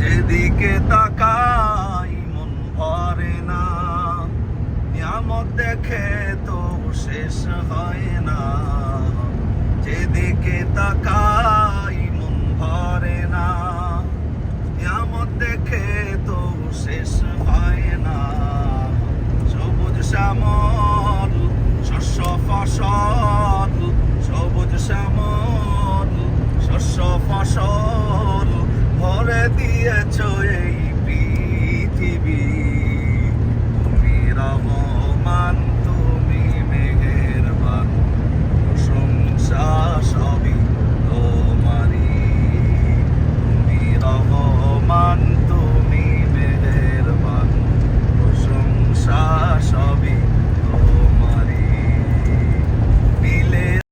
যেদিকে তাকাই মন ভরে না, নিয়ামত দেখে তো শেষ হয় না। যেদিকে তাকাই মন ভরে না, নিয়ামত দেখে তো শেষ হয় দিয়ে যাচ্ছ